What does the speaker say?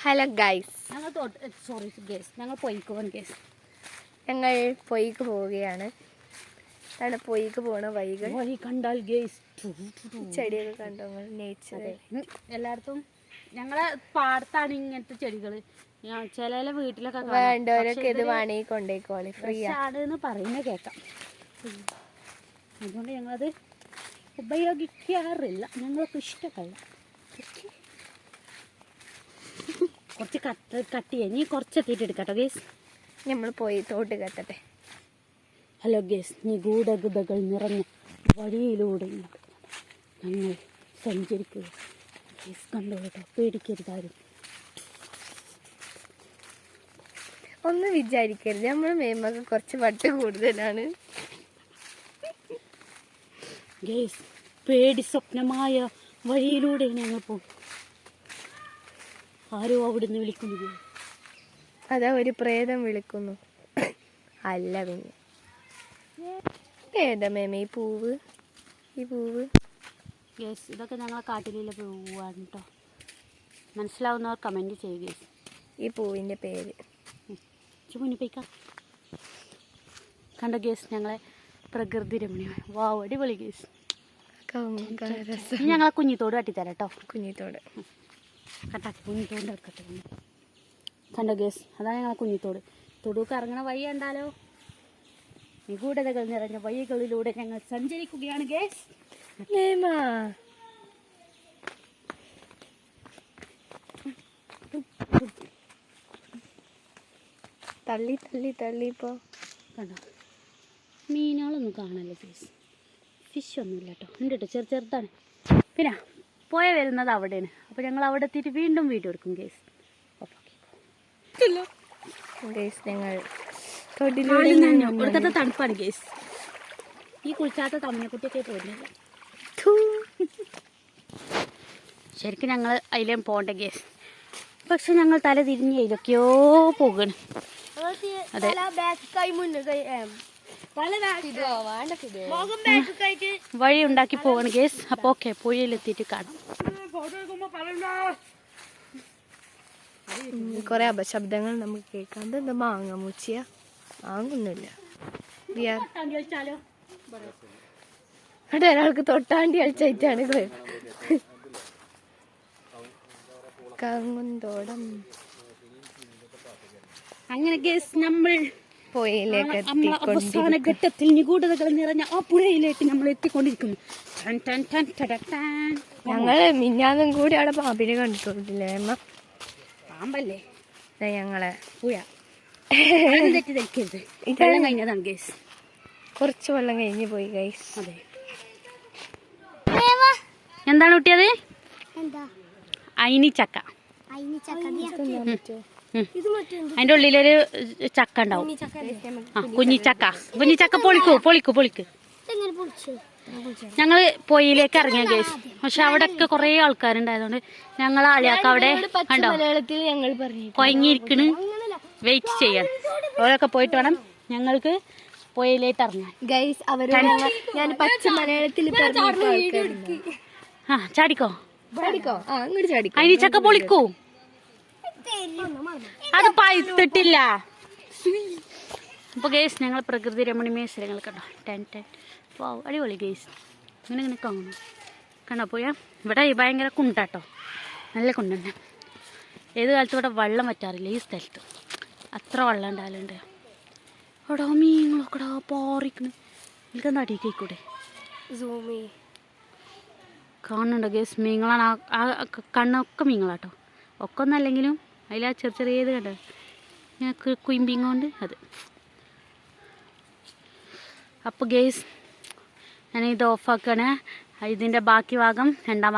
Hello guys ഞങ്ങൾ sorry guys ഞങ്ങൾ പോയിക്കോൻ ഗേസ് ഞങ്ങൾ പൊയ്ക്ക് പോവുകയാണ്. അതാണ് പൊയ്ക്ക് പോണ വൈകൾ വഴി കണ്ടാൽ ഗേസ് ചെടിയൊക്കെ കണ്ടോ നേച്ചർ എല്ലായിടത്തും ഞങ്ങളെ പാടത്താണ് ഇങ്ങനത്തെ ചെടികൾ ചില വീട്ടിലൊക്കെ. വേണ്ടവരൊക്കെ ഇത് വേണമെങ്കിൽ കൊണ്ടേക്കോളെ. ഫ്രീ ആണ് ആണെന്ന് പറയുന്നത് കേൾക്കാം അതുകൊണ്ട് ഞങ്ങളത് ഉപയോഗിക്കാറില്ല. ഞങ്ങൾക്ക് ഇഷ്ടമല്ല. കുറച്ച് കട്ട് കട്ട് ചെയ്യാം. നീ കുറച്ച് എത്തിയിട്ട് എടുക്കട്ടോ ഗേസ് നമ്മൾ പോയി തോട്ട് കെട്ടട്ടെ ഹലോ ഗേസ് നിഗൂഢതകൾ നിറഞ്ഞ വഴിയിലൂടെ ഞങ്ങൾ സഞ്ചരിക്കുക. ഗേസ് കണ്ടോ കേട്ടോ? പേടിക്കരുതാരും ഒന്ന് വിചാരിക്കരുത്. നമ്മൾ മേമൊക്കെ കുറച്ച് വട്ട് കൂടുതലാണ്. ഗേസ് പേടി സ്വപ്നമായ വഴിയിലൂടെ ഞങ്ങൾ പോകും. ആരോ അവിടുന്ന് വിളിക്കുന്നത്. അതാ ഒരു പ്രേതം വിളിക്കുന്നു. അല്ല പിന്നെ. ഏതാ മേമ ഈ പൂവ്? ഈ പൂവ്? ഗസ് ഇതൊക്കെ ഞങ്ങളെ കാട്ടിലെ പൂവാണ് കേട്ടോ മനസ്സിലാവുന്നവർ കമന്റ് ചെയ്യുക. ഈ പൂവിന്റെ പേര്. മുന്നിപ്പിക്കാം കണ്ട ഗേസ് ഞങ്ങളെ പ്രകൃതി രമണീയമായ വാവ് അടിപൊളി ഗേസ് ഞങ്ങളെ കുഞ്ഞിത്തോട് കാട്ടിത്തരാം കേട്ടോ കുഞ്ഞിത്തോട്. കട്ടാക്കി കുഞ്ഞിത്തോണ്ട് എടുക്കട്ടെ കണ്ടോ ഗേസ് അതാണ് ഞങ്ങളെ കുഞ്ഞിത്തോട്. തൊടുക്ക് ഇറങ്ങണ വഴി കണ്ടാലോ നിഗൂഢതകൾ നിറഞ്ഞ വഴികളിലൂടെ ഞങ്ങൾ സഞ്ചരിക്കുകയാണ് ഗേസ് തള്ളി തള്ളി തള്ളി ഇപ്പോ. കണ്ടോ? മീനുകളൊന്നും കാണല്ലേ ഗേസ് ഫിഷ് ഒന്നുമില്ല കേട്ടോ. ഉണ്ട് കേട്ടോ ചെറു ചെറുതാണ്. പിന്നെ പോയ വരുന്നത് അവിടെയാണ്. അപ്പോൾ ഞങ്ങൾ അവിടെ എത്തിയിട്ട് വീണ്ടും വീഡിയോ എടുക്കും ഗേസ് ഗൈസ് ഞങ്ങൾ ഇവിടുത്തെ തണുപ്പാണ് ഗേസ് ഈ കുളിച്ചാത്ത തമിഴക്കുട്ടിയൊക്കെ ഥൂ. ശരിക്കും ഞങ്ങൾ അതിലേം പോകണ്ട ഗേസ് പക്ഷെ ഞങ്ങൾ തല തിരിഞ്ഞ് അതിലൊക്കെയോ പോകണം. അതെ. വഴി ഉണ്ടാക്കി പോവാണ് ഗേസ്. അപ്പൊ ഓക്കെ പുഴയിലെത്തിയിട്ട് കാണാം. കൊറേ അപശബ്ദങ്ങൾ നമുക്ക് കേൾക്കാണ്ട് എന്താ മാങ്ങ മൂച്ചിയ? മാങ്ങൊന്നുമില്ല. ഒരാൾക്ക് തൊട്ടാണ്ടി അഴിച്ചായിട്ടാണ് കങ്ങുന്തോടം അങ്ങനെ ഗേസ് നമ്മൾ പുഴയിലേക്ക് അവസാന ഘട്ടത്തിൽ നിഗൂഢതകൾ നിറഞ്ഞ ആ പുഴയിലേക്ക് നമ്മൾ എത്തിക്കൊണ്ടിരിക്കുന്നു. ടൻ ടൻ ടൻ ടട ടാൻ. ഞങ്ങൾ മിഞ്ഞാന്നും കൂടി അവിടെ പാമ്പിനെ കണ്ടിട്ടില്ലേ അമ്മ? പാമ്പല്ലേ? ദേ ഞങ്ങളെ. പുഴ. ആരും തെറ്റിദ്ധരിക്കരുത്. വെള്ളം കഴിഞ്ഞതാണ് ഗേസ് കുറച്ച് വെള്ളം കഴിഞ്ഞ് പോയി ഗൈസ് അതെ. എന്താണ് കുട്ടിയത്? അയിനിച്ചക്ക. ഉം. അതിന്റെ ഉള്ളിലൊരു ചക്ക ഉണ്ടാവും. ആ കുഞ്ഞിച്ചക്ക. കുഞ്ഞിച്ചക്ക പൊളിക്കൂ പൊളിക്കൂ പൊളിക്ക്. ഞങ്ങൾ പൊയിലേക്ക് ഇറങ്ങിയ കേസ് പക്ഷെ അവിടെ ഒക്കെ കൊറേ ആൾക്കാരുണ്ടായതുകൊണ്ട് ഞങ്ങൾ ആളിയാക്ക അവിടെ കൊയങ്ങിയിരിക്കണ് വെയിറ്റ് ചെയ്യാൻ അവരൊക്കെ പോയിട്ട് വേണം ഞങ്ങൾക്ക് പൊയിലേക്ക് ഇറങ്ങാൻ. ഗൈസ് അവർ ഞാൻ പച്ച മലയാളത്തിൽ ആ ചാടിക്കോ. ചാടിക്കോ. ആ അങ്ങോട്ട് ചാടിക്കോ. അയിനിച്ചക്ക പൊളിക്കൂ. അത് പഴുത്തിട്ടില്ല. അപ്പൊ ഗേസ് ഞങ്ങൾ പ്രകൃതി രമണീയ സ്ഥലങ്ങൾ കണ്ടോ? Ten ten. വാവ് അടിപൊളി ഗേസ് ഇങ്ങനെ ഇങ്ങനെ കാണുന്നു കണ്ടോ? പോയാ ഇവിടെ ഭയങ്കര കുണ്ടാട്ടോ. നല്ല കുണ്ടുണ്ട്. ഏത് കാലത്തും ഇവിടെ വെള്ളം പറ്റാറില്ല ഈ സ്ഥലത്ത്. അത്ര വെള്ളം ഉണ്ടാകലുണ്ട് എടാ മീനുകളൊക്കെടാ പാറിക്കണ്. എനിക്കെന്താ അടിയിക്കൂടെ സൂമി. കാണുന്നുണ്ടോ ഗേസ് മീങ്ങളാണ് ആ കണ്ണൊക്കെ മീങ്ങളാട്ടോ ഒക്കെ ഒന്നല്ലെങ്കിലും അതിൽ ആ ചെറിയ ചെറിയത് കണ്ടോ? ഞാൻ കുയിമ്പിങ് കൊണ്ട് അത്. അപ്പോൾ ഗേസ് ഞാനിത് ഓഫാക്കുകയാണ് ഇതിന്റെ ബാക്കി ഭാഗം രണ്ടാം